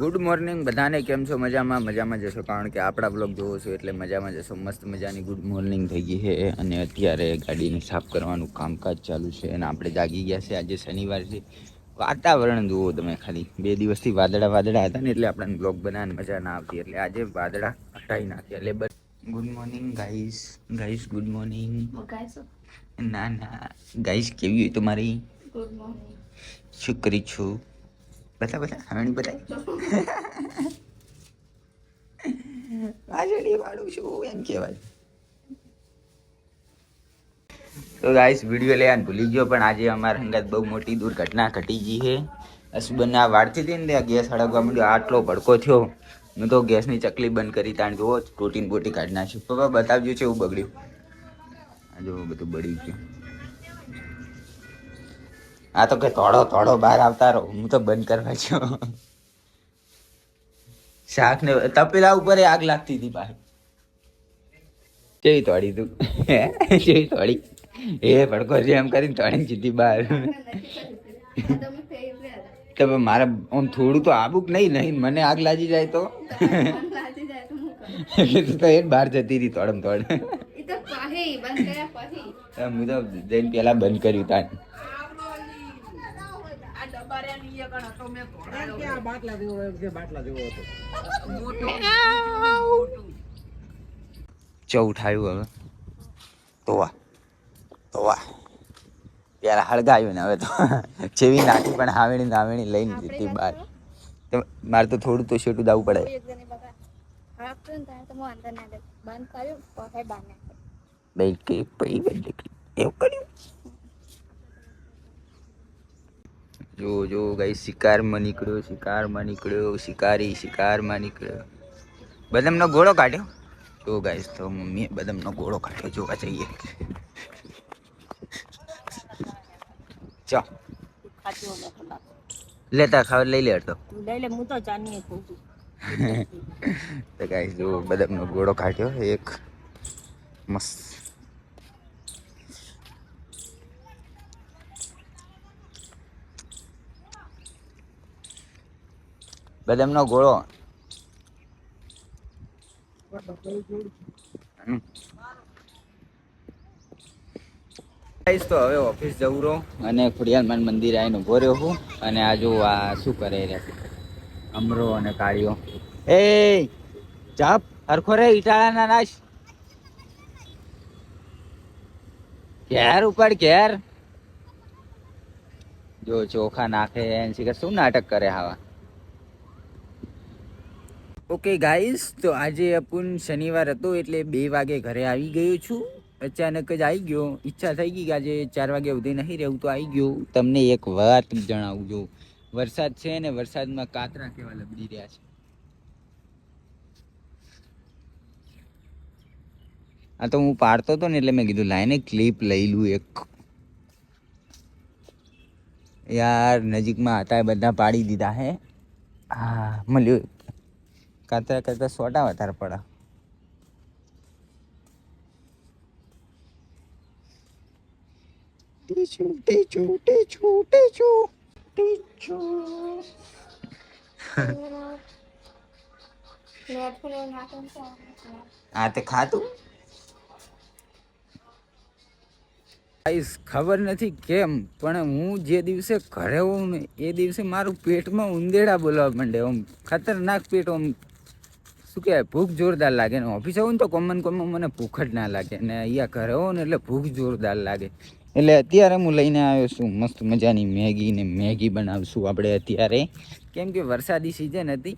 Good morning બધાને કેમ છો? મજામાં મજામાં જશો કારણ કે આપણા બ્લોગ જોવો છો એટલે મજામાં જશો મસ્ત મજાની ગુડ મોર્નિંગ થઈ ગઈ છે અને અત્યારે ગાડીને સાફ કરવાનું કામકાજ ચાલુ છે અને આપણે જાગી ગયા છે. આજે શનિવાર છે. વાતાવરણ જુઓ તમે ખાલી. બે દિવસથી વાદળા વાદળા હતા ને એટલે આપણને બ્લોગ બનાવવાની મજા ના આવતી. એટલે આજે વાદળા હટાવી નાખ્યા. એટલે બસ. Good morning guys guys good morning ના ના. ગાઈસ કેવી હોય તમારી? ગુડ મોર્નિંગ શું કરી છું? બતા બતા હાણી બતાય. વાજડી વાળું છું એમ કહેવાય. તો ગાઈસ વીડિયો લેવાનું ભૂલી ગયો પણ આજે અમારા હંગાત બહુ મોટી દુર્ઘટના ઘટી ગઈ છે. હસબન્ડને આ વાળતી હતી ને ત્યાં ગેસ અડગવા માંડ્યો આટલો ભડકો થયો. મેં તો ગેસની ચકલી બંધ કરી તાણ જુઓ ટોટીન બોટી કાઢી નાખ્યું પપ્પા બતાવજો છે એવું બગડ્યું. આ જો બધું બળી ગયું. આ તો કે થોડો થોડો બહાર આવતા રહો. હું તો બંધ કરવા છો શાક ને તપેલા ઉપર આગ લાગતી હતી બહાર કેવી તોડી તું? કેવી તોડી એ ભડકો છે એમ કરીને તોડી સીધી બહાર તમે મારા તો મારે આમ થોડું તો આબુક નહીં નહીં મને આગ લાગી જાય તો. મન લાગી જાય તો એટલે તું તો એ બહાર જતી હતી તોડમ તોડ હું તો પછી બંધ કર્યું કર્યા કર્યું ચૌ ઉઠાયું હવે. તોવા તોવા ત્યારે હળગાવ્યું ને હવે તો. જેવી નાખી પણ હાવેણી નાવેણી લઈને દીધી બહાર મારે તો થોડું તો શેટું દાવું પડે. એક જણી બગા એવું ને ત્યારે તો હું અંદર ના દે બંધ કર્યું પછી બહાર નાખ્યું બે કે પઈ બંધ એવું કર્યું જો જો ગઈ શિકારમાં નીકળ્યો શિકારમાં નીકળ્યો શિકારી શિકારમાં નીકળ્યો. બદામનો ગોળો કાઢ્યો? જો ગાઈસ તો મમ્મીએ બદામનો ગોળો કાઢ્યો. જોવા જઈએ. ચા લેતા ખાવા લઈ લે તો લઈ લે હું તો ચાની કહું તો ગાઈસ જો બદામનો ગોળો કાઢ્યો. એક મસ્ત બદામનો ગોળો. તો હવે ઓફિસ જવું રહો. અને ખોડિયાલમાન મંદિર આવીને ઊભો રહ્યો હું. અને આ જો આ શું કરે રે. અમરો અને કાળીઓ. એ ચાપ હરખો રે ઈટાળાના નાશ. ઘેર ઉપર ઘેર. જો ચોખા નાખે એન શું નાટક કરે આવા ઓકે ગાઈસ તો આજે અપુન શનિવાર હતો એટલે બે વાગે ઘરે આવી ગયો છું. અચાનક જ આવી ગયો. ઈચ્છા થઈ ગઈ કે આજે ચાર વાગે સુધી નહીં રહેવું તો આવી ગયો. તમને એક વાત જણાવું જો વરસાદ છે ને વરસાદમાં કાતરા કેવા લબડી રહ્યા છે? આ તો હું પાડતો હતો ને એટલે મેં કીધું લાઈને ક્લિપ લઈ લઉં એક. યાર, નજીકમાં હતા એ બધા પાડી દીધા હે. હા, મળ્યું. કાતરા કરતા સોટા વધારે પડે. ટીચું ટીચું ટીચું ટીચું ટીચું. નેટ પર નાખું તો આ તે ખાતું? ગાઈસ ખબર નથી કેમ પણ હું જે દિવસે ઘરે હોઉં ને એ દિવસે મારું પેટમાં ઉંદેડા બોલવા માંડે આમ ખતરનાક પેટ આમ શું કહેવાય, ભૂખ જોરદાર લાગે ને ઓફિસ આવું ને તો કોમન કોમન મને ભૂખ જ ના લાગે ને અહીંયા ઘરે હોઉં ને એટલે ભૂખ જોરદાર લાગે. એટલે અત્યારે હું લઈને આવ્યો છું, મસ્ત મજાની મેગી ને મેગી બનાવશું આપણે અત્યારે. કેમ કે વરસાદી સિઝન હતી,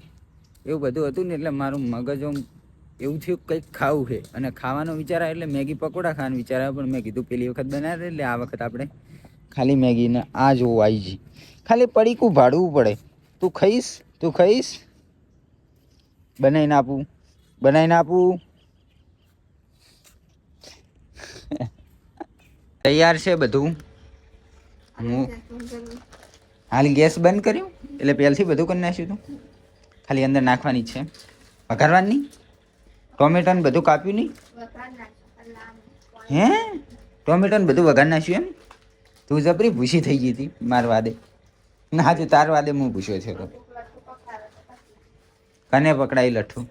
એવું બધું હતું ને એટલે મારું મગજ આમ એવું થયું કંઈક ખાવું છે. અને ખાવાનો વિચાર એટલે મેગી પકોડા ખાવાનો વિચાર આવ્યો, પણ મેં કીધું પેલી વખત બનાવે એટલે આ વખત આપણે ખાલી મેગીને આ જોવું આવી જઈ ખાલી પડીકું ભાડવું પડે. તું ખાઈશ? તું ખાઈશ? બનાવીને આપું. બનાવીને આપું. તૈયાર છે બધું. હું હાલ ગેસ બંધ કર્યું? એટલે પહેલથી બધું કરી નાખ્યું હતું ખાલી અંદર નાખવાની જ છે. વઘારવાની? ટોમેટો ને બધું કાપ્યું નહીં? હે? ટોમેટોને બધું વઘાર નાખ્યું એમ? તું જબરી ભૂસી થઈ ગઈ હતી માર વાદે. ના આજે તાર વાદે હું ભૂસ્યો છે કને પકડાયું લઠ્ઠું?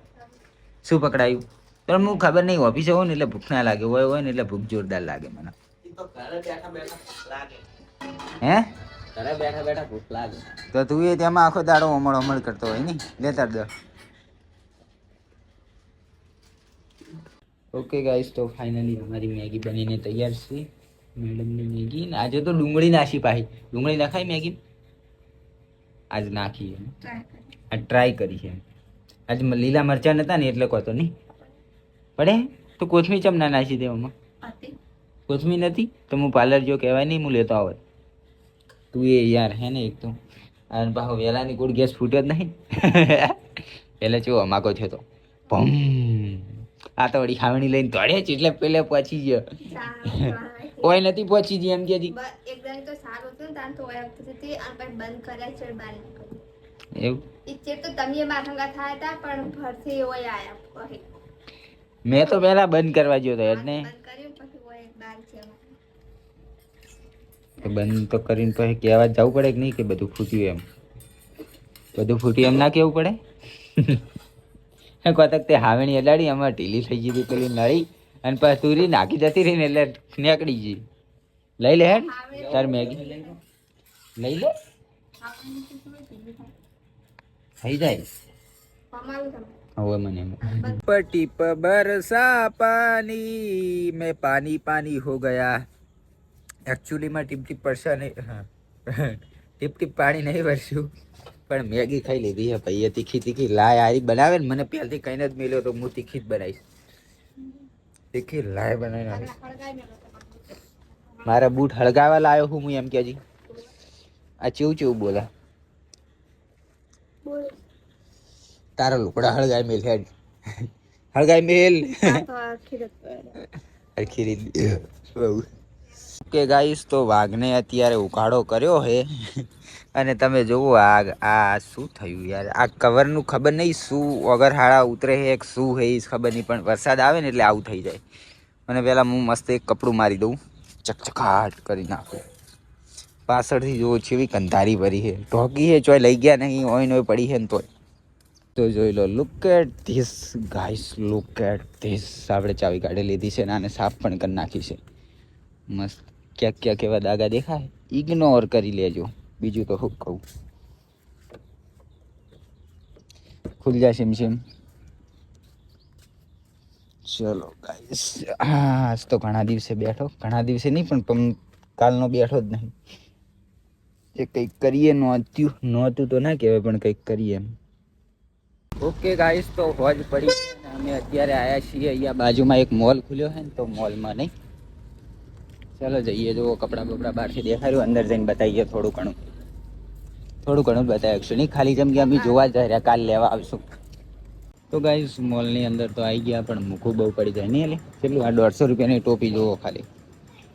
શું પકડાયું? પણ હું ખબર નહીં ઓફિસે હોય ને એટલે ભૂખ ના લાગે હોય હોય ને એટલે ભૂખ જોરદાર લાગે મને. ઘરે બેઠા બેઠા ભૂખ લાગે. હે? ઘરે બેઠા બેઠા ભૂખ લાગે. તો તું એ તેમાં આખો દાડો અમળ અમળ કરતો હોય ને? લેતા દો. ઓકે ગાઈસ તો ફાઇનલી અમારી મેગી બનીને તૈયાર છે. મેડમની મેગી ને આજે તો ડુંગળી નાખી પાહી ડુંગળી નાખાય મેગી? આજ નાખી આ ટ્રાય કરી છે. આજ લીલા મરચા નતા ને એટલે કહો તો નહીં? પડે? તો કોથમી ચમ ના નાખી દેવામાં કોથમી નથી? તો હું પાર્લર જો કહેવાય નહીં હું લેતો આવત તું એ યાર હે ને એક તો. અને પાછો વેલાની ગોળ ગેસ ફૂટ્યો જ નહીં. એટલે ચેવો અમાકો થયો તો. ભમ. આ તો વળી ખાવણી લઈને દોડે જ એટલે પેલે પહોંચી ગયો. કોઈ નથી પહોંચી ગઈ એમ કે એકદમ તો સારું હતું ને તો બંધ કર્યા છે. એવું? ઈ તો તમે મારા થયા હતા પણ ફરથી ઓય આયા મેં તો પહેલા બંધ કરવા ગયો હતો એટલે બંધ કર્યું પછી ઓય બહાર છે તો બંધ તો કરીને પછી કહેવા જવું પડે કે નહીં કે બધું ફૂટ્યું એમ? બધું ફૂટ્યું એમ ના કેવું પડે? કોતક તે હાવણી અડાડી એમાં ઢીલી થઈ ગઈ હતી પેલી નળી અને પછી તુરી નાખી જતી રહી ને એટલે નીકળી ગઈ. લઈ લે હેડ તાર મેગી. લઈ લે. થઈ જાય. હવે મને પટી પર બરસા પાણી મેં પાણી પાણી હો ગયા. એકચ્યુઅલીમાં ટીપ ટીપ પરસા નહીં હા. ટીપ ટીપ પાણી નહીં વરસ્યું. પણ મેગી ખાઈ લીધી હે ભાઈ. એ તીખી તીખી લાય આરી બનાવે ને મને પહેલથી કહીને જ મેલ્યો તો હું તીખી જ બનાવીશ. તીખી લાય બનાવી નાખીશ. મારા બૂટ હળગાવા લાયો હું હું એમ કે હજી આ ચેવું ચેવું બોલ. તારા લુકડા હળગાઈ મેલ હેડ. હળગાઈ મેલ. રાત. કે ગાઈસ, તો વાઘને અત્યારે ઉઘાડો કર્યો હે. અને તમે જોવો આ આ શું થયું યાર? આ કવરનું ખબર નહીં શું વગર હાળા ઉતરે હે, એક શું હે, ઈ ખબર નહીં, પણ વરસાદ આવે ને એટલે આવું થઈ જાય. અને પહેલાં હું મસ્ત એક કપડું મારી દઉં. ચકચકાટ કરી નાખું. પાછળથી જોવો છે એવી કંધારી ભરી છે. ઢોકી હે ચોય લઈ ગયા નહીં હોય ને હોય પડી છે ને તોય. તો જોઈ લો look at this guys look at this આપણે ચાવી કાઢી લીધી છે અને આને સાફ પણ કરી નાખી છે. મસ્ત. ક્યાંક ક્યાંક એવા દાગા દેખાય. ઇગ્નોર કરી લેજો. બીજું તો શું કહું. ખુલ જા સેમ સિમ ચલો ગાઈસ આજ તો ઘણા દિવસે બેઠો. ઘણા દિવસે નહીં, પણ કાલનો બેઠો જ નહીં. એ કંઈક કરીએ નહોતું નહોતું તો ના કહેવાય પણ કંઈક કરીએ એમ. ઓકે ગાઈસ તો હોજ પડી અમે અત્યારે આવ્યા છીએ અહીંયા બાજુમાં એક મોલ ખુલ્યો છે ને તો મોલમાં નહીં. ચાલો જઈએ જુઓ કપડાં બપડા બહારથી દેખાડ્યું અંદર જઈને બતાવીએ થોડું ઘણું. થોડું ઘણું જ બતાવી શકશું નહીં ખાલી જેમ કે અમે જોવા જ રહ્યા કાલ લેવા આવશું. તો ગાઈસ મોલની અંદર તો આવી ગયા પણ મૂકું બહુ પડી જાય નહીં એટલે? કેટલું આ દોઢસો રૂપિયાની ટોપી જોવો ખાલી.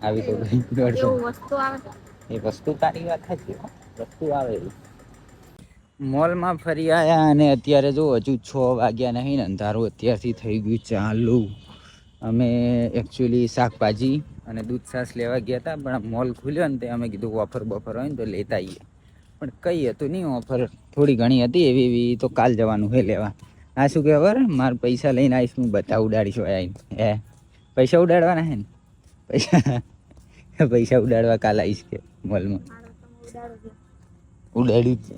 આવી તો દોઢસો વસ્તુ આવે. એ વસ્તુ તારી વાત સાચી. વસ્તુ આવે મોલમાં ફરી આવ્યા અને અત્યારે જો હજુ છ વાગ્યા નહીં ને અંધારું અત્યારથી થઈ ગયું ચાલુ. અમે એકચ્યુઅલી શાકભાજી અને દૂધ સાસ લેવા ગયા હતા, પણ મોલ ખુલ્યો ને તે અમે કીધું ઓફર બફર હોય ને તો લેતા આવીએ પણ કંઈ હતું નહીં ઓફર થોડી ઘણી હતી એવી એવી, તો કાલ જવાનું હે લેવા. આ શું કે ખબર? મારે પૈસા લઈને આવીશ, હું બધા ઉડાડીશું હે? પૈસા ઉડાડવાના હે ને? પૈસા પૈસા ઉડાડવા કાલ આવીશ કે મોલમાં. ઉડાડ્યું છે